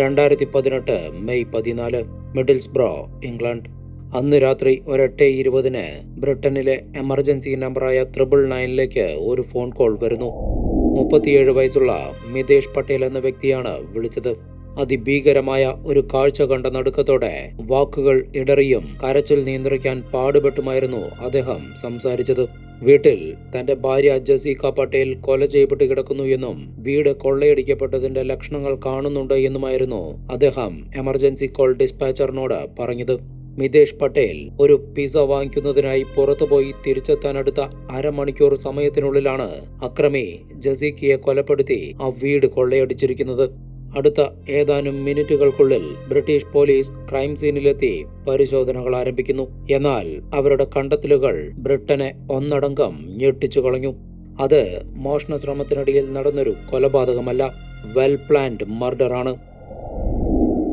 രണ്ടായിരത്തി പതിനെട്ട് മെയ് പതിനാല് മിഡിൽസ്ബ്രോ ഇംഗ്ലണ്ട്. അന്ന് രാത്രി ഒരെട്ട് ഇരുപതിന് ബ്രിട്ടനിലെ എമർജൻസി നമ്പറായ ത്രിപിൾ നയനിലേക്ക് ഒരു ഫോൺ കോൾ വരുന്നു. മുപ്പത്തിയേഴ് വയസ്സുള്ള മിതേഷ് പട്ടേൽ എന്ന വ്യക്തിയാണ് വിളിച്ചത്. അതിഭീകരമായ ഒരു കാഴ്ച കണ്ട നടുക്കത്തോടെ വാക്കുകൾ ഇടറിയും കരച്ചിൽ നിയന്ത്രിക്കാൻ പാടുപെട്ടുമായിരുന്നു അദ്ദേഹം സംസാരിച്ചത്. വീട്ടിൽ തന്റെ ഭാര്യ ജസീക പട്ടേൽ കൊല ചെയ്യപ്പെട്ട് കിടക്കുന്നു എന്നും വീട് കൊള്ളയടിക്കപ്പെട്ടതിന്റെ ലക്ഷണങ്ങൾ കാണുന്നുണ്ട് എന്നുമായിരുന്നു അദ്ദേഹം എമർജൻസി കോൾ ഡിസ്പാച്ചറിനോട് പറഞ്ഞത്. മിതേഷ് പട്ടേൽ ഒരു പിസ വാങ്ങിക്കുന്നതിനായി പുറത്തുപോയി തിരിച്ചെത്താനടുത്ത അരമണിക്കൂർ സമയത്തിനുള്ളിലാണ് അക്രമി ജസീക്കിയെ കൊലപ്പെടുത്തി ആ വീട് കൊള്ളയടിച്ചിരിക്കുന്നത്. അടുത്ത ഏതാനും മിനിറ്റുകൾക്കുള്ളിൽ ബ്രിട്ടീഷ് പോലീസ് ക്രൈം സീനിലെത്തി പരിശോധനകൾ ആരംഭിക്കുന്നു. എന്നാൽ അവരുടെ കണ്ടെത്തലുകൾ ബ്രിട്ടനെ ഒന്നടങ്കം ഞെട്ടിച്ചു കളഞ്ഞു. അത് മോഷണ ശ്രമത്തിനിടയിൽ നടന്നൊരു കൊലപാതകമല്ല വെൽ പ്ലാൻഡ് മർഡർ ആണ്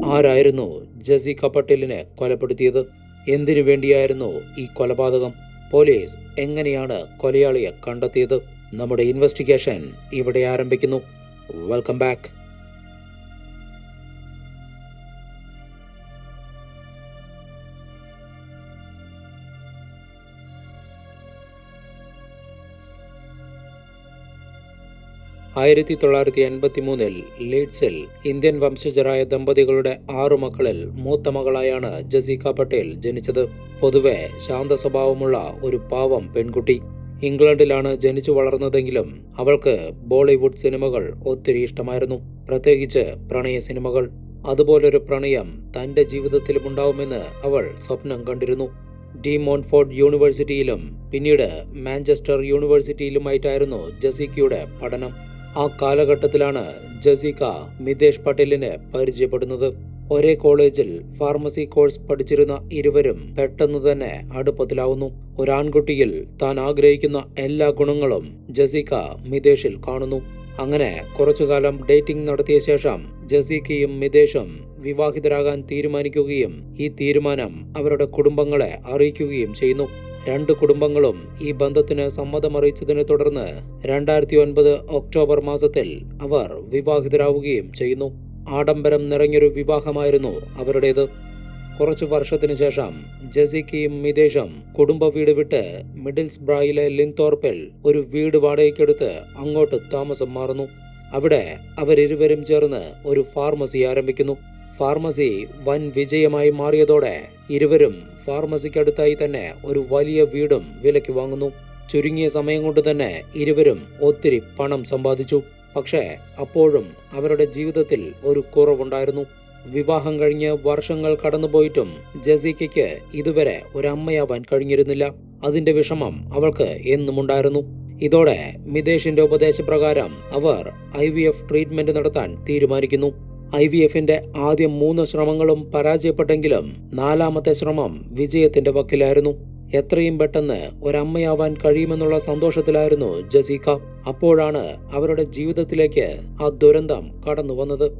ആരായിരുന്നു ജസി പട്ടേലിനെ കൊലപ്പെടുത്തിയത്? എന്തിനു വേണ്ടിയായിരുന്നു ഈ കൊലപാതകം? പോലീസ് എങ്ങനെയാണ് കൊലയാളിയെ കണ്ടെത്തിയത്? നമ്മുടെ ഇൻവെസ്റ്റിഗേഷൻ ഇവിടെ ആരംഭിക്കുന്നു. Welcome back. ആയിരത്തി തൊള്ളായിരത്തി എൺപത്തി മൂന്നിൽ ലീഡ്സിൽ ഇന്ത്യൻ വംശജരായ ദമ്പതികളുടെ ആറു മക്കളിൽ മൂത്ത മകളായാണ് ജസീക പട്ടേൽ ജനിച്ചത്. പൊതുവെ ശാന്ത സ്വഭാവമുള്ള ഒരു പാവം പെൺകുട്ടി. ഇംഗ്ലണ്ടിലാണ് ജനിച്ചു വളർന്നതെങ്കിലും അവൾക്ക് ബോളിവുഡ് സിനിമകൾ ഒത്തിരി ഇഷ്ടമായിരുന്നു. പ്രത്യേകിച്ച് പ്രണയ സിനിമകൾ. അതുപോലൊരു പ്രണയം തന്റെ ജീവിതത്തിലും ഉണ്ടാവുമെന്ന് അവൾ സ്വപ്നം കണ്ടിരുന്നു. ഡി മോൺഫോർഡ് യൂണിവേഴ്സിറ്റിയിലും പിന്നീട് മാഞ്ചസ്റ്റർ യൂണിവേഴ്സിറ്റിയിലുമായിട്ടായിരുന്നു ജസീക്കയുടെ പഠനം. ആ കാലഘട്ടത്തിലാണ് ജസീക മിതേഷ് പട്ടേലിനെ പരിചയപ്പെടുന്നത്. ഒരേ കോളേജിൽ ഫാർമസി കോഴ്സ് പഠിച്ചിരുന്ന ഇരുവരും പെട്ടെന്ന് തന്നെ അടുപ്പത്തിലാവുന്നു. ഒരാൺകുട്ടിയിൽ താൻ ആഗ്രഹിക്കുന്ന എല്ലാ ഗുണങ്ങളും ജസീക മിതേഷിൽ കാണുന്നു. അങ്ങനെ കുറച്ചുകാലം ഡേറ്റിംഗ് നടത്തിയ ശേഷം ജസീക്കയും മിതേഷും വിവാഹിതരാകാൻ തീരുമാനിക്കുകയും ഈ തീരുമാനം അവരുടെ കുടുംബങ്ങളെ അറിയിക്കുകയും ചെയ്യുന്നു. രണ്ട് കുടുംബങ്ങളും ഈ ബന്ധത്തിന് സമ്മതമറിയിച്ചതിനെ തുടർന്ന് രണ്ടായിരത്തി ഒൻപത് ഒക്ടോബർ മാസത്തിൽ അവർ വിവാഹിതരാവുകയും ചെയ്യുന്നു. ആഡംബരം നിറഞ്ഞൊരു വിവാഹമായിരുന്നു അവരുടേത്. കുറച്ചു വർഷത്തിനു ശേഷം ജെസിക്കയും മിതേഷും കുടുംബ വീട് വിട്ട് മിഡിൽസ് ബ്രായിലെ ലിൻതോർപ്പിൽ ഒരു വീട് വാടകയ്ക്കെടുത്ത് അങ്ങോട്ട് താമസം മാറുന്നു. അവിടെ അവരിരുവരും ചേർന്ന് ഒരു ഫാർമസി ആരംഭിക്കുന്നു. ഫാർമസി വൻ വിജയമായി മാറിയതോടെ ഇരുവരും ഫാർമസിക്കടുത്തായി തന്നെ ഒരു വലിയ വീടും വിലയ്ക്ക് വാങ്ങുന്നു. ചുരുങ്ങിയ സമയം കൊണ്ട് തന്നെ ഇരുവരും ഒത്തിരി പണം സമ്പാദിച്ചു. പക്ഷേ അപ്പോഴും അവരുടെ ജീവിതത്തിൽ ഒരു കുറവുണ്ടായിരുന്നു. വിവാഹം കഴിഞ്ഞ് വർഷങ്ങൾ കടന്നുപോയിട്ടും ജസീക്കയ്ക്ക് ഇതുവരെ ഒരമ്മയാവാൻ കഴിഞ്ഞിരുന്നില്ല. അതിന്റെ വിഷമം അവൾക്ക് എന്നുമുണ്ടായിരുന്നു. ഇതോടെ മിതേഷിന്റെ ഉപദേശപ്രകാരം അവർ ഐ വി എഫ് ട്രീറ്റ്മെന്റ് നടത്താൻ തീരുമാനിക്കുന്നു. ഐ വി എഫിന്റെ ആദ്യം മൂന്ന് ശ്രമങ്ങളും പരാജയപ്പെട്ടെങ്കിലും നാലാമത്തെ ശ്രമം വിജയത്തിന്റെ വക്കിലായിരുന്നു. എത്രയും പെട്ടെന്ന് ഒരമ്മയാവാൻ കഴിയുമെന്നുള്ള സന്തോഷത്തിലായിരുന്നു ജസീക അപ്പോഴാണ് അവരുടെ ജീവിതത്തിലേക്ക് ആ ദുരന്തം കടന്നു വന്നത്.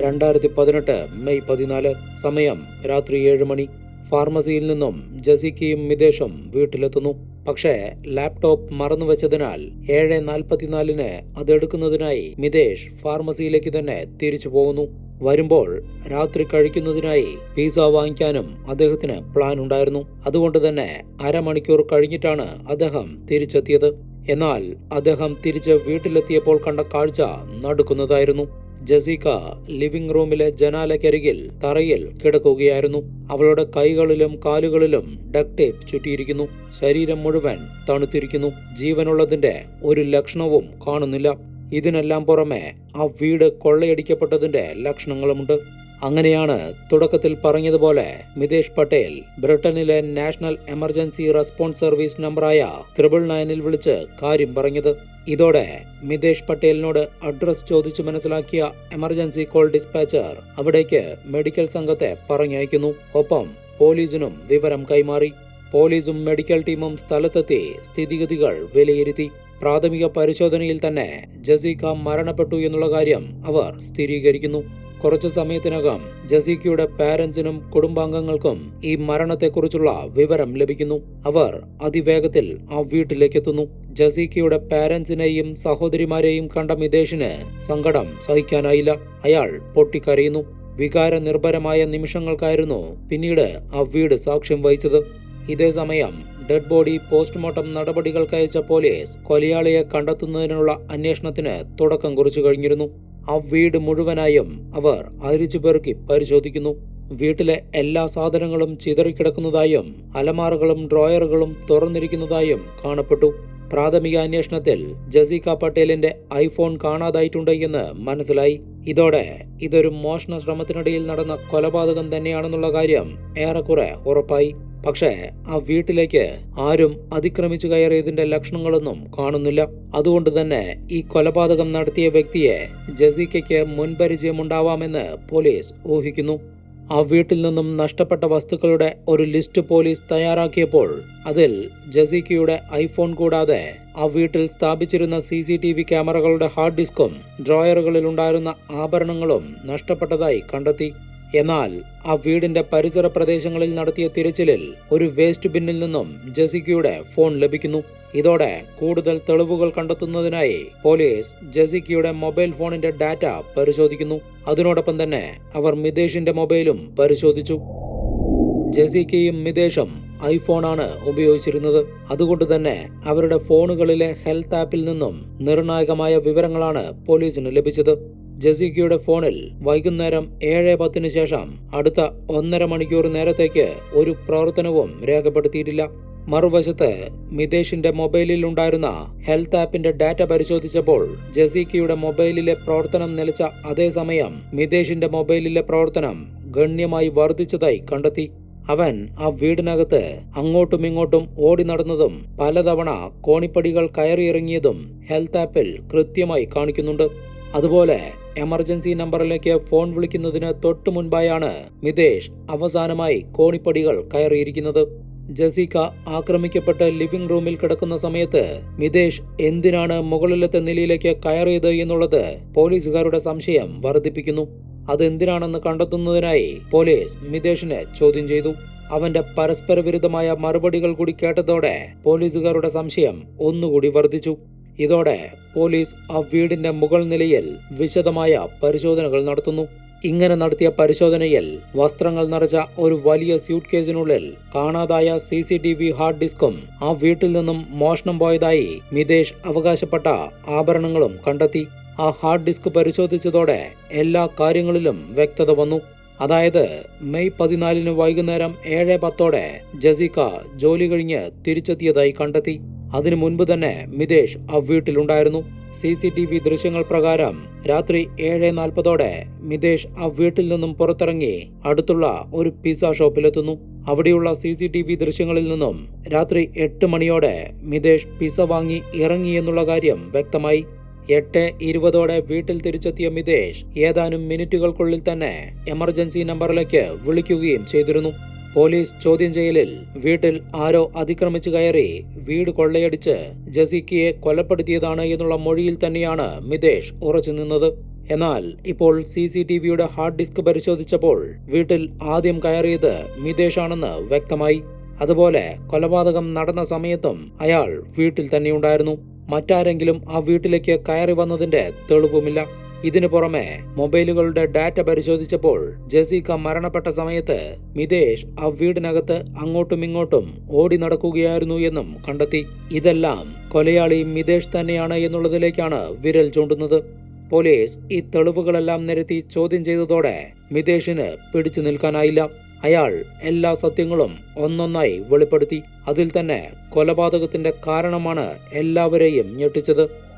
രണ്ടായിരത്തി പതിനെട്ട് മെയ് പതിനാല് സമയം രാത്രി ഏഴ് മണി. ഫാർമസിയിൽ നിന്നും ജസീക്കയും മിതേഷും വീട്ടിലെത്തുന്നു. പക്ഷേ ലാപ്ടോപ്പ് മറന്നുവെച്ചതിനാൽ ഏഴ് നാൽപ്പത്തിനാലിന് അതെടുക്കുന്നതിനായി മിതേഷ് ഫാർമസിയിലേക്ക് തന്നെ തിരിച്ചു പോകുന്നു. വരുമ്പോൾ രാത്രി കഴിക്കുന്നതിനായി പിസ വാങ്ങിക്കാനും അദ്ദേഹത്തിന് പ്ലാൻ ഉണ്ടായിരുന്നു. അതുകൊണ്ട് തന്നെ അരമണിക്കൂർ കഴിഞ്ഞിട്ടാണ് അദ്ദേഹം തിരിച്ചെത്തിയത്. എന്നാൽ അദ്ദേഹം തിരിച്ച് വീട്ടിലെത്തിയപ്പോൾ കണ്ട കാഴ്ച നടുക്കുന്നതായിരുന്നു. ജസീക ലിവിംഗ് റൂമിലെ ജനാലയ്ക്കരികിൽ തറയിൽ കിടക്കുകയായിരുന്നു. അവളുടെ കൈകളിലും കാലുകളിലും ഡക് ടേപ്പ് ചുറ്റിയിരിക്കുന്നു. ശരീരം മുഴുവൻ തണുത്തിരിക്കുന്നു. ജീവനുള്ളതിന്റെ ഒരു ലക്ഷണവും കാണുന്നില്ല. ഇതിനെല്ലാം പുറമെ ആ വീട് കൊള്ളയടിക്കപ്പെട്ടതിന്റെ ലക്ഷണങ്ങളുമുണ്ട്. അങ്ങനെയാണ് തുടക്കത്തിൽ പറഞ്ഞതുപോലെ മിതേഷ് പട്ടേൽ ബ്രിട്ടനിലെ നാഷണൽ എമർജൻസി റെസ്പോൺസ് സർവീസ് നമ്പറായ ത്രിപിൾ നയനിൽ വിളിച്ച് കാര്യം പറഞ്ഞത്. ഇതോടെ മിതേഷ് പട്ടേലിനോട് അഡ്രസ് ചോദിച്ചു മനസ്സിലാക്കിയ എമർജൻസി കോൾ ഡിസ്പാച്ചർ അവിടേക്ക് മെഡിക്കൽ സംഘത്തെ പറഞ്ഞയക്കുന്നു. ഒപ്പം പോലീസിനും വിവരം കൈമാറി. പോലീസും മെഡിക്കൽ ടീമും സ്ഥലത്തെത്തി സ്ഥിതിഗതികൾ വിലയിരുത്തി. പ്രാഥമിക പരിശോധനയിൽ തന്നെ ജസീക മരണപ്പെട്ടു എന്നുള്ള കാര്യം അവർ സ്ഥിരീകരിക്കുന്നു. കുറച്ചു സമയത്തിനകം ജസീക്കയുടെ പാരന്റ്സിനും കുടുംബാംഗങ്ങൾക്കും ഈ മരണത്തെക്കുറിച്ചുള്ള വിവരം ലഭിക്കുന്നു. അവർ അതിവേഗത്തിൽ ആ വീട്ടിലേക്ക് എത്തുന്നു ജസീക്കയുടെ പാരന്റ്സിനെയും സഹോദരിമാരെയും കണ്ട മിതേഷിന് സങ്കടം സഹിക്കാനായില്ല. അയാൾ പൊട്ടിക്കരയുന്നു. വികാര നിർഭരമായ നിമിഷങ്ങൾക്കായിരുന്നു പിന്നീട് ആ വീട് സാക്ഷ്യം വഹിച്ചത്. ഇതേ സമയം ഡെഡ് ബോഡി പോസ്റ്റ്മോർട്ടം നടപടികൾക്കയച്ച പോലീസ് കൊലയാളിയെ കണ്ടെത്തുന്നതിനുള്ള അന്വേഷണത്തിന് തുടക്കം കുറിച്ചു കഴിഞ്ഞിരുന്നു. ആ വീട് മുഴുവനായും അവർ അരിച്ചു പെറുക്കി പരിശോധിക്കുന്നു. വീട്ടിലെ എല്ലാ സാധനങ്ങളും ചിതറിക്കിടക്കുന്നതായും അലമാറകളും ഡ്രോയറുകളും തുറന്നിരിക്കുന്നതായും കാണപ്പെട്ടു. പ്രാഥമിക അന്വേഷണത്തിൽ ജസീക പട്ടേലിന്റെ ഐഫോൺ കാണാതായിട്ടുണ്ട് എന്ന് മനസ്സിലായി. ഇതോടെ ഇതൊരു മോഷണ ശ്രമത്തിനിടയിൽ നടന്ന കൊലപാതകം തന്നെയാണെന്നുള്ള കാര്യം ഏറെക്കുറെ ഉറപ്പായി. പക്ഷേ ആ വീട്ടിലേക്ക് ആരും അതിക്രമിച്ചു കയറിയതിന്റെ ലക്ഷണങ്ങളൊന്നും കാണുന്നില്ല. അതുകൊണ്ട് തന്നെ ഈ കൊലപാതകം നടത്തിയ വ്യക്തിയെ ജസീക്കയ്ക്ക് മുൻപരിചയമുണ്ടാവാമെന്ന് പോലീസ് ഊഹിക്കുന്നു. ആ വീട്ടിൽ നിന്നും നഷ്ടപ്പെട്ട വസ്തുക്കളുടെ ഒരു ലിസ്റ്റ് പോലീസ് തയ്യാറാക്കിയപ്പോൾ അതിൽ ജസീക്കയുടെ ഐഫോൺ കൂടാതെ ആ വീട്ടിൽ സ്ഥാപിച്ചിരുന്ന സി സി ടി വി ക്യാമറകളുടെ ഹാർഡ് ഡിസ്കും ഡ്രോയറുകളിലുണ്ടായിരുന്ന ആഭരണങ്ങളും നഷ്ടപ്പെട്ടതായി കണ്ടെത്തി. എന്നാൽ ആ വീടിന്റെ പരിസര പ്രദേശങ്ങളിൽ നടത്തിയ തിരച്ചിലിൽ ഒരു വേസ്റ്റ് ബിന്നിൽ നിന്നും ജസിക്കയുടെ ഫോൺ ലഭിക്കുന്നു. ഇതോടെ കൂടുതൽ തെളിവുകൾ കണ്ടെത്തുന്നതിനായി പോലീസ് ജസിക്കയുടെ മൊബൈൽ ഫോണിന്റെ ഡാറ്റ പരിശോധിക്കുന്നു. അതിനോടൊപ്പം തന്നെ അവർ മിതേഷിന്റെ മൊബൈലും പരിശോധിച്ചു. ജെസിക്കയും മിതേഷും ഐഫോണാണ് ഉപയോഗിച്ചിരുന്നത്. അതുകൊണ്ട് തന്നെ അവരുടെ ഫോണുകളിലെ ഹെൽത്ത് ആപ്പിൽ നിന്നും നിർണായകമായ വിവരങ്ങളാണ് പോലീസിന് ലഭിച്ചത്. ജെസിക്കയുടെ ഫോണിൽ വൈകുന്നേരം ഏഴ് പത്തിന് ശേഷം അടുത്ത ഒന്നര മണിക്കൂർ നേരത്തേക്ക് ഒരു പ്രവർത്തനവും രേഖപ്പെടുത്തിയിട്ടില്ല. മറുവശത്ത് മിതേഷിന്റെ മൊബൈലിൽ ഉണ്ടായിരുന്ന ഹെൽത്ത് ആപ്പിന്റെ ഡാറ്റ പരിശോധിച്ചപ്പോൾ ജസീക്കയുടെ മൊബൈലിലെ പ്രവർത്തനം നിലച്ച അതേസമയം മിതേഷിന്റെ മൊബൈലിലെ പ്രവർത്തനം ഗണ്യമായി വർദ്ധിച്ചതായി കണ്ടെത്തി. അവൻ ആ വീടിനകത്ത് അങ്ങോട്ടും ഇങ്ങോട്ടും ഓടി നടന്നതും പലതവണ കോണിപ്പടികൾ കയറിയിറങ്ങിയതും ഹെൽത്ത് ആപ്പിൽ കൃത്യമായി കാണിക്കുന്നുണ്ട്. അതുപോലെ എമർജൻസി നമ്പറിലേക്ക് ഫോൺ വിളിക്കുന്നതിന് തൊട്ടു മുൻപായാണ് മിതേഷ് അവസാനമായി കോണിപ്പടികൾ കയറിയിരിക്കുന്നത്. ജസീക്ക ആക്രമിക്കപ്പെട്ട് ലിവിംഗ് റൂമിൽ കിടക്കുന്ന സമയത്ത് മിതേഷ് എന്തിനാണ് മുകളിലത്തെ നിലയിലേക്ക് കയറിയത് എന്നുള്ളത് പോലീസുകാരുടെ സംശയം വർദ്ധിപ്പിക്കുന്നു. അതെന്തിനാണെന്ന് കണ്ടെത്തുന്നതിനായി പോലീസ് മിതേഷിനെ ചോദ്യം ചെയ്തു. അവന്റെ പരസ്പര വിരുദ്ധമായ മറുപടികൾ കൂടി കേട്ടതോടെ പോലീസുകാരുടെ സംശയം ഒന്നുകൂടി വർദ്ധിച്ചു. ഇതോടെ പോലീസ് ആ വീടിന്റെ മുകൾ നിലയിൽ വിശദമായ പരിശോധനകൾ നടത്തുന്നു. ഇങ്ങനെ നടത്തിയ പരിശോധനയിൽ വസ്ത്രങ്ങൾ നിറച്ച ഒരു വലിയ സ്യൂട്ട് കേസിനുള്ളിൽ കാണാതായ C C T V hard ഡിസ്കും ആ വീട്ടിൽ നിന്നും മോഷണം പോയതായി മിതേഷ് അവകാശപ്പെട്ട ആഭരണങ്ങളും കണ്ടെത്തി. ആ ഹാർഡ് ഡിസ്ക് പരിശോധിച്ചതോടെ എല്ലാ കാര്യങ്ങളിലും വ്യക്തത വന്നു. അതായത് മെയ് പതിനാലിന് വൈകുന്നേരം ഏഴ് പത്തോടെ ജസിക ജോലി കഴിഞ്ഞ് തിരിച്ചെത്തിയതായി കണ്ടെത്തി. അതിനു മുൻപ് തന്നെ മിതേഷ് ആ വീട്ടിലുണ്ടായിരുന്നു. സി സി ടി വി ദൃശ്യങ്ങൾ പ്രകാരം രാത്രി ഏഴ് നാൽപ്പതോടെ മിതേഷ് ആ വീട്ടിൽ നിന്നും പുറത്തിറങ്ങി അടുത്തുള്ള ഒരു പിസ്സ ഷോപ്പിലെത്തുന്നു. അവിടെയുള്ള സി സി ടി വി ദൃശ്യങ്ങളിൽ നിന്നും രാത്രി എട്ട് മണിയോടെ മിതേഷ് പിസ വാങ്ങി ഇറങ്ങി എന്നുള്ള കാര്യം വ്യക്തമായി. എട്ട് ഇരുപതോടെ വീട്ടിൽ തിരിച്ചെത്തിയ മിതേഷ് ഏതാനും മിനിറ്റുകൾക്കുള്ളിൽ തന്നെ എമർജൻസി നമ്പറിലേക്ക് വിളിക്കുകയും ചെയ്തിരുന്നു. പോലീസ് ചോദ്യം ചെയ്യലിൽ വീട്ടിൽ ആരോ അതിക്രമിച്ചു കയറി വീട് കൊള്ളയടിച്ച് ജസീക്കിയെ കൊലപ്പെടുത്തിയതാണ് എന്നുള്ള മൊഴിയിൽ തന്നെയാണ് മിതേഷ് ഉറച്ചു നിന്നത്. എന്നാൽ ഇപ്പോൾ സി സി ടി വിയുടെ ഹാർഡ് ഡിസ്ക് പരിശോധിച്ചപ്പോൾ വീട്ടിൽ ആദ്യം കയറിയത് മിതേഷ് ആണെന്ന് വ്യക്തമായി. അതുപോലെ കൊലപാതകം നടന്ന സമയത്തും അയാൾ വീട്ടിൽ തന്നെയുണ്ടായിരുന്നു മറ്റാരെങ്കിലും ആ വീട്ടിലേക്ക് കയറി വന്നതിന്റെ തെളിവുമില്ല. ഇതിനു പുറമെ മൊബൈലുകളുടെ ഡാറ്റ പരിശോധിച്ചപ്പോൾ ജസീക്ക മരണപ്പെട്ട സമയത്ത് മിതേഷ് ആ വീടിനകത്ത് അങ്ങോട്ടും ഇങ്ങോട്ടും ഓടി നടക്കുകയായിരുന്നു എന്നും കണ്ടെത്തി. ഇതെല്ലാം കൊലയാളി മിതേഷ് തന്നെയാണ് എന്നുള്ളതിലേക്കാണ് വിരൽ ചൂണ്ടുന്നത്. പോലീസ് ഈ തെളിവുകളെല്ലാം നിരത്തി ചോദ്യം ചെയ്തതോടെ മിതേഷിന് പിടിച്ചു നിൽക്കാനായില്ല. അയാൾ എല്ലാ സത്യങ്ങളും ഒന്നൊന്നായി വെളിപ്പെടുത്തി. അതിൽ തന്നെ കൊലപാതകത്തിന്റെ കാരണമാണ് എല്ലാവരെയും ഞെട്ടിച്ചത്.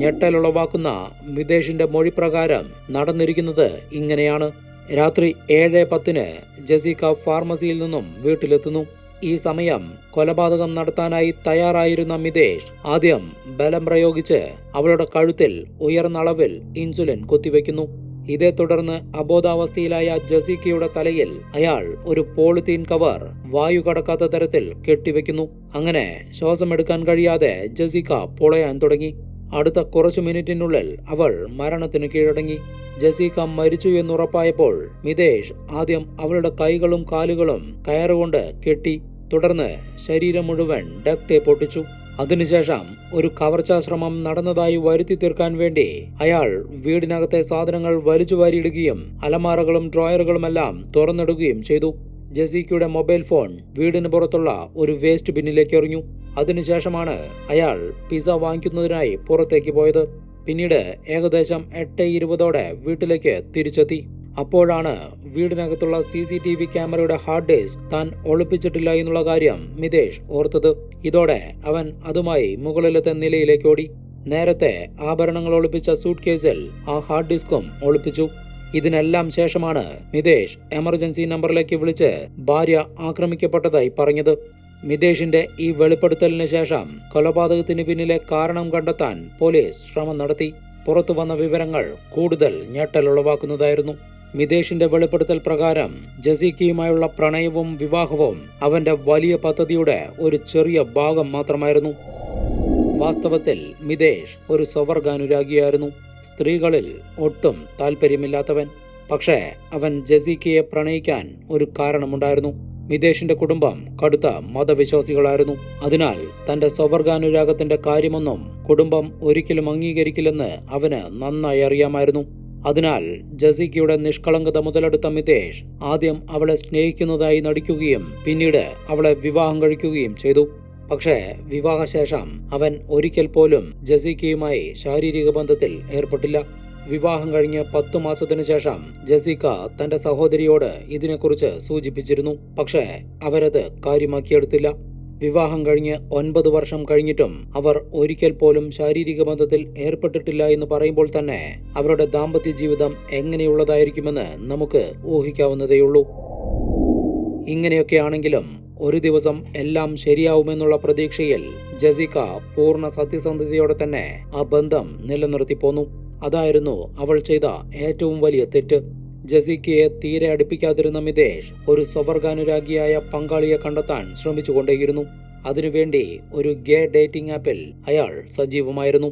ഞെട്ടലുളവാക്കുന്ന മിതേഷിന്റെ മൊഴി പ്രകാരം നടന്നിരിക്കുന്നത് ഇങ്ങനെയാണ്. രാത്രി ഏഴ് പത്തിന് ജസീക ഫാർമസിയിൽ നിന്നും വീട്ടിലെത്തുന്നു. ഈ സമയം കൊലപാതകം നടത്താനായി തയ്യാറായിരുന്ന മിതേഷ് ആദ്യം ബലം പ്രയോഗിച്ച് അവളുടെ കഴുത്തിൽ ഉയർന്ന അളവിൽ ഇൻസുലിൻ കുത്തിവെക്കുന്നു. ഇതേ തുടർന്ന് അബോധാവസ്ഥയിലായ ജസീക്കയുടെ തലയിൽ അയാൾ ഒരു പോളിത്തീൻ കവർ വായു കടക്കാത്ത തരത്തിൽ കെട്ടിവെക്കുന്നു. അങ്ങനെ ശ്വാസമെടുക്കാൻ കഴിയാതെ ജസീക്ക പൊളയാൻ തുടങ്ങി. അടുത്ത കുറച്ച് മിനിറ്റിനുള്ളിൽ അവൾ മരണത്തിന് കീഴടങ്ങി. ജസീക്ക മരിച്ചു എന്നുറപ്പായപ്പോൾ മിതേഷ് ആദ്യം അവളുടെ കൈകളും കാലുകളും കയറുകൊണ്ട് കെട്ടി തുടർന്ന് ശരീരം മുഴുവൻ ഡക്ടെ പൊട്ടിച്ചു. അതിനുശേഷം ഒരു കവർച്ചാശ്രമം നടന്നതായി വരുത്തി തീർക്കാൻ വേണ്ടി അയാൾ വീടിനകത്തെ സാധനങ്ങൾ വലിച്ചു വാരിയിടുകയും അലമാറകളും ഡ്രോയറുകളുമെല്ലാം തുറന്നിടുകയും ചെയ്തു. ജെസിക്കയുടെ മൊബൈൽ ഫോൺ വീടിന് പുറത്തുള്ള ഒരു വേസ്റ്റ് ബിന്നിലേക്ക് എറിഞ്ഞു. അതിനുശേഷമാണ് അയാൾ പിസ വാങ്ങിക്കുന്നതിനായി പുറത്തേക്ക് പോയത്. പിന്നീട് ഏകദേശം എട്ട് ഇരുപതോടെ വീട്ടിലേക്ക് തിരിച്ചെത്തി. അപ്പോഴാണ് വീടിനകത്തുള്ള സി സി ടി വി ക്യാമറയുടെ ഹാർഡ് ഡിസ്ക് താൻ ഒളിപ്പിച്ചിട്ടില്ല എന്നുള്ള കാര്യം മിതേഷ് ഓർത്തത്. ഇതോടെ അവൻ അതുമായി മുകളിലത്തെ നിലയിലേക്ക് ഓടി. നേരത്തെ ആഭരണങ്ങൾ ഒളിപ്പിച്ച സൂട്ട് കേസിൽ ആ ഹാർഡ് ഡിസ്കും ഒളിപ്പിച്ചു. ഇതിനെല്ലാം ശേഷമാണ് മിതേഷ് എമർജൻസി നമ്പറിലേക്ക് വിളിച്ച് ഭാര്യ ആക്രമിക്കപ്പെട്ടതായി പറഞ്ഞത്. മിതേഷിന്റെ ഈ വെളിപ്പെടുത്തലിന് ശേഷം കൊലപാതകത്തിന് പിന്നിലെ കാരണം കണ്ടെത്താൻ പോലീസ് ശ്രമം നടത്തി. പുറത്തു വന്ന വിവരങ്ങൾ കൂടുതൽ ഞെട്ടലുളവാക്കുന്നതായിരുന്നു മിതേഷിന്റെ വെളിപ്പെടുത്തൽ പ്രകാരം ജസീക്കയുമായുള്ള പ്രണയവും വിവാഹവും അവന്റെ വലിയ പദ്ധതിയുടെ ഒരു ചെറിയ ഭാഗം മാത്രമായിരുന്നു. വാസ്തവത്തിൽ മിതേഷ് ഒരു സ്വവർഗാനുരാഗിയായിരുന്നു. സ്ത്രീകളിൽ ഒട്ടും താല്പര്യമില്ലാത്തവൻ പക്ഷേ അവൻ ജസീക്കയെ പ്രണയിക്കാൻ ഒരു കാരണമുണ്ടായിരുന്നു. മിതേഷിന്റെ കുടുംബം കടുത്ത മതവിശ്വാസികളായിരുന്നു. അതിനാൽ തന്റെ സ്വവർഗാനുരാഗത്തിന്റെ കാര്യമൊന്നും കുടുംബം ഒരിക്കലും അംഗീകരിക്കില്ലെന്ന് അവന് നന്നായി അറിയാമായിരുന്നു. അതിനാൽ ജസീക്കയുടെ നിഷ്കളങ്കത മുതലെടുത്ത മിതേഷ് ആദ്യം അവളെ സ്നേഹിക്കുന്നതായി നടിക്കുകയും പിന്നീട് അവളെ വിവാഹം കഴിക്കുകയും ചെയ്തു. പക്ഷേ വിവാഹശേഷം അവൻ ഒരിക്കൽ പോലും ജസീക്കയുമായി ശാരീരിക ബന്ധത്തിൽ ഏർപ്പെട്ടില്ല. വിവാഹം കഴിഞ്ഞ് പത്തു മാസത്തിനു ശേഷം ജസീക്ക തന്റെ സഹോദരിയോട് ഇതിനെക്കുറിച്ച് സൂചിപ്പിച്ചിരുന്നു. പക്ഷേ അവരത് കാര്യമാക്കിയെടുത്തില്ല. വിവാഹം കഴിഞ്ഞ് ഒൻപത് വർഷം കഴിഞ്ഞിട്ടും അവർ ഒരിക്കൽ പോലും ശാരീരിക ബന്ധത്തിൽ ഏർപ്പെട്ടിട്ടില്ല എന്ന് പറയുമ്പോൾ തന്നെ അവരുടെ ദാമ്പത്യ ജീവിതം എങ്ങനെയുള്ളതായിരിക്കുമെന്ന് നമുക്ക് ഊഹിക്കാവുന്നതേയുള്ളൂ. ഇങ്ങനെയൊക്കെയാണെങ്കിലും ഒരു ദിവസം എല്ലാം ശരിയാവുമെന്നുള്ള പ്രതീക്ഷയിൽ ജസിക പൂർണ സത്യസന്ധതയോടെ തന്നെ ആ ബന്ധം നിലനിർത്തി പോന്നു. അതായിരുന്നു അവൾ ചെയ്ത ഏറ്റവും വലിയ തെറ്റ്. ജസിക്കയെ തീരെ അടുപ്പിക്കാതിരുന്ന മിതേഷ് ഒരു സ്വവർഗാനുരാഗിയായ പങ്കാളിയെ കണ്ടെത്താൻ ശ്രമിച്ചുകൊണ്ടേയിരുന്നു. അതിനുവേണ്ടി ഒരു ഗേ ഡേറ്റിംഗ് ആപ്പിൽ അയാൾ സജീവമായിരുന്നു.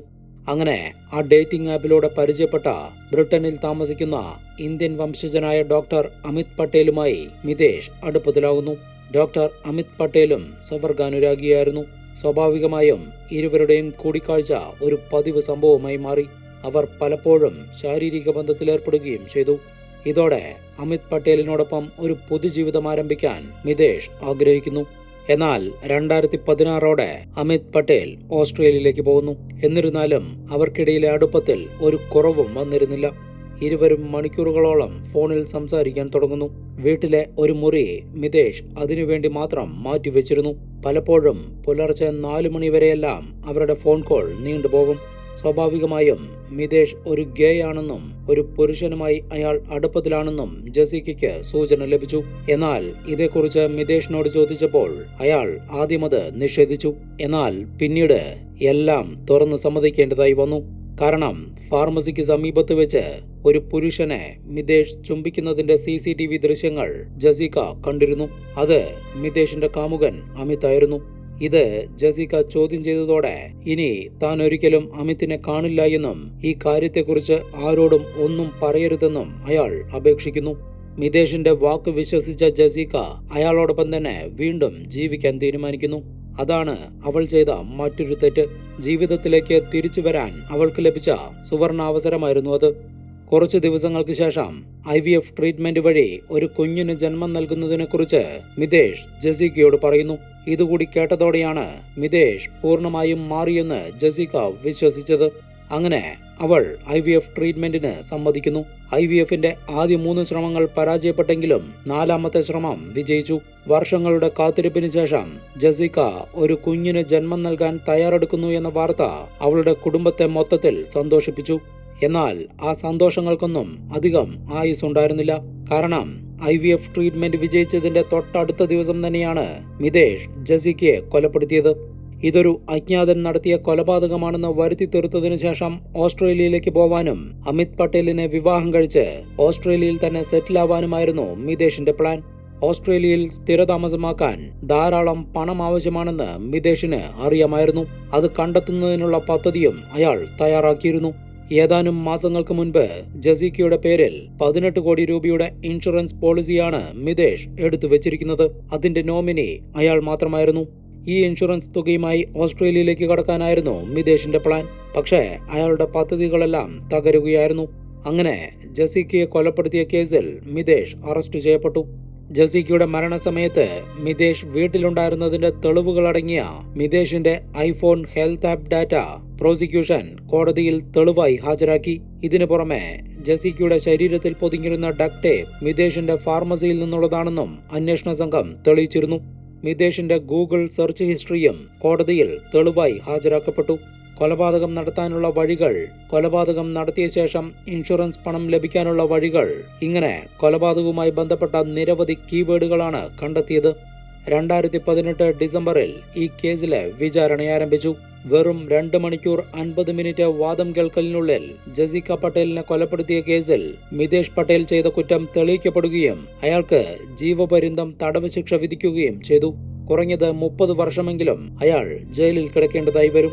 അങ്ങനെ ആ ഡേറ്റിംഗ് ആപ്പിലൂടെ പരിചയപ്പെട്ട ബ്രിട്ടനിൽ താമസിക്കുന്ന ഇന്ത്യൻ വംശജനായ ഡോക്ടർ അമിത് പട്ടേലുമായി മിതേഷ് അടുപ്പത്തിലാകുന്നു ഡോക്ടർ അമിത് പട്ടേലും സ്വവർഗാനുരാഗിയായിരുന്നു സ്വാഭാവികമായും ഇരുവരുടെയും കൂടിക്കാഴ്ച ഒരു പതിവ് സംഭവമായി മാറി. അവർ പലപ്പോഴും ശാരീരിക ബന്ധത്തിലേർപ്പെടുകയും ചെയ്തു. ഇതോടെ അമിത് പട്ടേലിനോടൊപ്പം ഒരു പൊതുജീവിതം ആരംഭിക്കാൻ മിതേഷ് ആഗ്രഹിക്കുന്നു. എന്നാൽ രണ്ടായിരത്തി പതിനാറോടെ അമിത് പട്ടേൽ ഓസ്ട്രേലിയയിലേക്ക് പോകുന്നു. എന്നിരുന്നാലും അവർക്കിടയിലെ അടുപ്പത്തിൽ ഒരു കുറവും വന്നിരുന്നില്ല. ഇരുവരും മണിക്കൂറുകളോളം ഫോണിൽ സംസാരിക്കാൻ തുടങ്ങുന്നു. വീട്ടിലെ ഒരു മുറി മിതേഷ് അതിനുവേണ്ടി മാത്രം മാറ്റിവെച്ചിരുന്നു. പലപ്പോഴും പുലർച്ചെ നാലു മണിവരെയെല്ലാം അവരുടെ ഫോൺ കോൾ നീണ്ടുപോകും സ്വാഭാവികമായും മിതേഷ് ഒരു ഗേ ആണെന്നും ഒരു പുരുഷനുമായി അയാൾ അടുപ്പത്തിലാണെന്നും ജസീക്കയ്ക്ക് സൂചന ലഭിച്ചു. എന്നാൽ ഇതേക്കുറിച്ച് മിതേഷിനോട് ചോദിച്ചപ്പോൾ അയാൾ ആദ്യമത് നിഷേധിച്ചു. എന്നാൽ പിന്നീട് എല്ലാം തുറന്നു സമ്മതിക്കേണ്ടതായി വന്നു. കാരണം ഫാർമസിക്ക് സമീപത്ത് വെച്ച് ഒരു പുരുഷനെ മിതേഷ് ചുംബിക്കുന്നതിന്റെ സി സി ടി വി ദൃശ്യങ്ങൾ ജസീക കണ്ടിരുന്നു. അത് മിതേഷിന്റെ കാമുകൻ അമിത് ആയിരുന്നു. ഇത് ജസിക ചോദ്യം ചെയ്തതോടെ ഇനി താൻ ഒരിക്കലും അമിത്തിനെ കാണില്ല എന്നും ഈ കാര്യത്തെക്കുറിച്ച് ആരോടും ഒന്നും പറയരുതെന്നും അയാൾ അപേക്ഷിക്കുന്നു. മിതേഷിന്റെ വാക്ക് വിശ്വസിച്ച ജസീക അയാളോടൊപ്പം തന്നെ വീണ്ടും ജീവിക്കാൻ തീരുമാനിക്കുന്നു. അതാണ് അവൾ ചെയ്ത മറ്റൊരു തെറ്റ്. ജീവിതത്തിലേക്ക് തിരിച്ചു വരാൻ അവൾക്ക് ലഭിച്ച സുവർണാവസരമായിരുന്നു അത്. കുറച്ച് ദിവസങ്ങൾക്ക് ശേഷം ഐ വി എഫ് ട്രീറ്റ്മെന്റ് വഴി ഒരു കുഞ്ഞിന് ജന്മം നൽകുന്നതിനെക്കുറിച്ച് മിതേഷ് ജസീക്കയോട് പറയുന്നു. ഇതുകൂടി കേട്ടതോടെയാണ് മിതേഷ് പൂർണമായും മാറിയെന്ന് ജസീക വിശ്വസിച്ചത്. അങ്ങനെ അവൾ ഐ വി എഫ് ട്രീറ്റ്മെന്റിന് സമ്മതിക്കുന്നു. ഐ വി എഫിന്റെ ആദ്യ മൂന്ന് ശ്രമങ്ങൾ പരാജയപ്പെട്ടെങ്കിലും നാലാമത്തെ ശ്രമം വിജയിച്ചു. വർഷങ്ങളുടെ കാത്തിരിപ്പിന് ശേഷം ജസിക്ക ഒരു കുഞ്ഞിന് ജന്മം നൽകാൻ തയ്യാറെടുക്കുന്നു എന്ന വാർത്ത അവളുടെ കുടുംബത്തെ മൊത്തത്തിൽ സന്തോഷിപ്പിച്ചു. എന്നാൽ ആ സന്തോഷങ്ങൾക്കൊന്നും അധികം ആയുസ് ഉണ്ടായിരുന്നില്ല കാരണം ഐ വി എഫ് ട്രീറ്റ്മെന്റ് വിജയിച്ചതിന്റെ തൊട്ടടുത്ത ദിവസം തന്നെയാണ് മിതേഷ് ജസിക്കയെ കൊലപ്പെടുത്തിയത്. ഇതൊരു അജ്ഞാതൻ നടത്തിയ കൊലപാതകമാണെന്ന് വരുത്തി തീർത്തതിനു ശേഷം ഓസ്ട്രേലിയയിലേക്ക് പോവാനും അമിത് പട്ടേലിനെ വിവാഹം കഴിച്ച് ഓസ്ട്രേലിയയിൽ തന്നെ സെറ്റിൽ ആവാനുമായിരുന്നു മിതേഷിന്റെ പ്ലാൻ. ഓസ്ട്രേലിയയിൽ സ്ഥിരതാമസമാക്കാൻ ധാരാളം പണം ആവശ്യമാണെന്ന് മിതേഷിന് അറിയാമായിരുന്നു. അത് കണ്ടെത്തുന്നതിനുള്ള പദ്ധതിയും അയാൾ തയ്യാറാക്കിയിരുന്നു. ഏതാനും മാസങ്ങൾക്ക് മുൻപ് ജസീക്കയുടെ പേരിൽ പതിനെട്ട് കോടി രൂപയുടെ ഇൻഷുറൻസ് പോളിസിയാണ് മിതേഷ് എടുത്തു വെച്ചിരിക്കുന്നത് അതിന്റെ നോമിനി അയാൾ മാത്രമായിരുന്നു. ഈ ഇൻഷുറൻസ് തുകയുമായി ഓസ്ട്രേലിയയിലേക്ക് കടക്കാനായിരുന്നു മിതേഷിന്റെ പ്ലാൻ. പക്ഷേ അയാളുടെ പദ്ധതികളെല്ലാം തകരുകയായിരുന്നു. അങ്ങനെ ജസീക്കയെ കൊലപ്പെടുത്തിയ കേസിൽ മിതേഷ് അറസ്റ്റ് ചെയ്യപ്പെട്ടു. ജസീക്കയുടെ മരണസമയത്ത് മിതേഷ് വീട്ടിലുണ്ടായിരുന്നതിന്റെ തെളിവുകളടങ്ങിയ മിതേഷിന്റെ iPhone health app data prosecution കോടതിയിൽ തെളിവായി ഹാജരാക്കി. ഇതിനു പുറമെ ജസീക്കയുടെ ശരീരത്തിൽ പൊതിഞ്ഞിരുന്ന ഡക്ടേപ്പ് മിതേഷിന്റെ ഫാർമസിയിൽ നിന്നുള്ളതാണെന്നും അന്വേഷണ സംഘം തെളിയിച്ചിരുന്നു. മിതേഷിന്റെ ഗൂഗിൾ സെർച്ച് ഹിസ്റ്ററിയും കോടതിയിൽ തെളിവായി ഹാജരാക്കപ്പെട്ടു. കൊലപാതകം നടത്താനുള്ള വഴികൾ കൊലപാതകം നടത്തിയ ശേഷം ഇൻഷുറൻസ് പണം ലഭിക്കാനുള്ള വഴികൾ ഇങ്ങനെ കൊലപാതകവുമായി ബന്ധപ്പെട്ട നിരവധി കീവേഡുകളാണ് കണ്ടെത്തിയത്. രണ്ടായിരത്തി പതിനെട്ട് ഡിസംബറിൽ ഈ കേസിലെ വിചാരണ ആരംഭിച്ചു. വെറും രണ്ട് മണിക്കൂർ അൻപത് മിനിറ്റ് വാദം കേൾക്കലിനുള്ളിൽ ജസിക പട്ടേലിനെ കൊലപ്പെടുത്തിയ കേസിൽ മിതേഷ് പട്ടേൽ ചെയ്ത കുറ്റം തെളിയിക്കപ്പെടുകയും അയാൾക്ക് ജീവപര്യന്തം തടവ് ശിക്ഷ വിധിക്കുകയും ചെയ്തു. കുറഞ്ഞത് മുപ്പത് വർഷമെങ്കിലും അയാൾ ജയിലിൽ കിടക്കേണ്ടതായി വരും.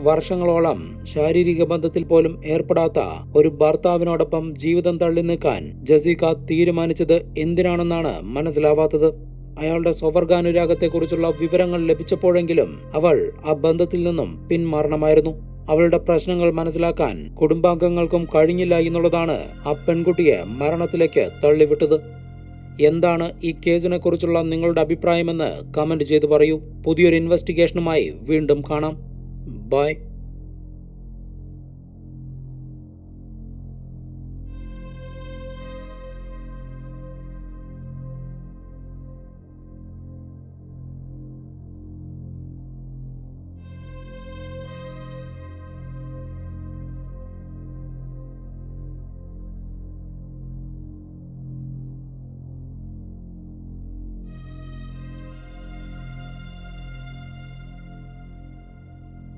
വർഷങ്ങളോളം ശാരീരിക ബന്ധത്തിൽ പോലും ഏർപ്പെടാത്ത ഒരു ഭർത്താവിനോടൊപ്പം ജീവിതം തള്ളി നിൽക്കാൻ ജസീക തീരുമാനിച്ചത് എന്തിനാണെന്നാണ് മനസ്സിലാവാത്തത്. അയാളുടെ സ്വവർഗാനുരാഗത്തെക്കുറിച്ചുള്ള വിവരങ്ങൾ ലഭിച്ചപ്പോഴെങ്കിലും അവൾ ആ ബന്ധത്തിൽ നിന്നും പിന്മാറണമായിരുന്നു. അവളുടെ പ്രശ്നങ്ങൾ മനസ്സിലാക്കാൻ കുടുംബാംഗങ്ങൾക്കും കഴിഞ്ഞില്ല എന്നുള്ളതാണ് ആ പെൺകുട്ടിയെ മരണത്തിലേക്ക് തള്ളിവിട്ടത്. എന്താണ് ഈ കേസിനെ കുറിച്ചുള്ള നിങ്ങളുടെ അഭിപ്രായമെന്ന് കമന്റ് ചെയ്ത് പറയൂ. പുതിയൊരു ഇൻവെസ്റ്റിഗേഷനുമായി വീണ്ടും കാണാം. Bye.